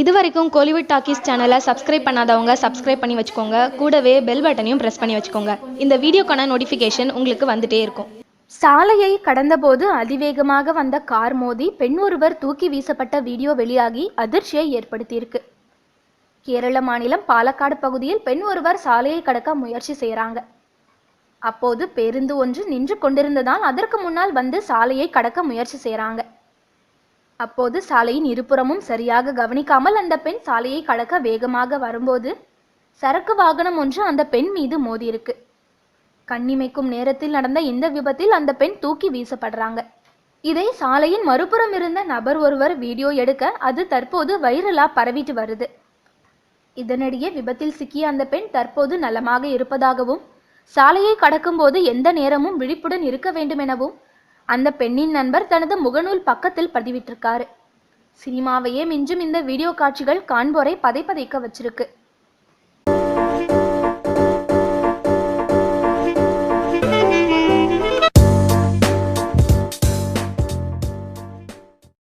இது வரைக்கும் கோலிவுட் டாக்கீஸ் சேனலை சப்ஸ்கிரைப் பண்ணாதவங்க சப்ஸ்கிரைப் பண்ணி வச்சுக்கோங்க. கூடவே பெல் பட்டனையும் ப்ரெஸ் பண்ணி வச்சுக்கோங்க. இந்த வீடியோக்கான நோட்டிஃபிகேஷன் உங்களுக்கு வந்துட்டே இருக்கும். சாலையை கடந்தபோது அதிவேகமாக வந்த கார் மோதி பெண் ஒருவர் தூக்கி வீசப்பட்ட வீடியோ வெளியாகி அதிர்ச்சியை ஏற்படுத்தியிருக்கு. கேரள மாநிலம் பாலக்காடு பகுதியில் பெண் ஒருவர் சாலையை கடக்க முயற்சி செய்கிறாங்க அப்போது பேருந்து ஒன்று நின்று கொண்டிருந்ததால் அதற்கு முன்னால் வந்து சாலையை கடக்க முயற்சி செய்கிறாங்க அப்போது சாலையின் இருபுறமும் சரியாக கவனிக்காமல் அந்த பெண் சாலையை கடக்க வேகமாக வரும்போது சரக்கு வாகனம் ஒன்று அந்த பெண் மீது மோதியிருக்கு. கண்ணிமைக்கும் நேரத்தில் நடந்த இந்த விபத்தில் அந்த பெண் தூக்கி வீசப்படுறாங்க. இதை சாலையின் மறுபுறம் இருந்த நபர் ஒருவர் வீடியோ எடுக்க அது தற்போது வைரலா பரவிட்டு வருது. இதனிடையே விபத்தில் சிக்கிய அந்த பெண் தற்போது நலமாக இருப்பதாகவும் சாலையை கடக்கும்போது எந்த நேரமும் விழிப்புடன் இருக்க வேண்டும் எனவும் அந்த பெண்ணின் நண்பர் தனது முகநூல் பக்கத்தில் பதிவிட்டிருக்காரு. சினிமாவையே மிஞ்சும் இந்த வீடியோ காட்சிகள் காண்போரை பதைப்பதைக்க வச்சிருக்கு.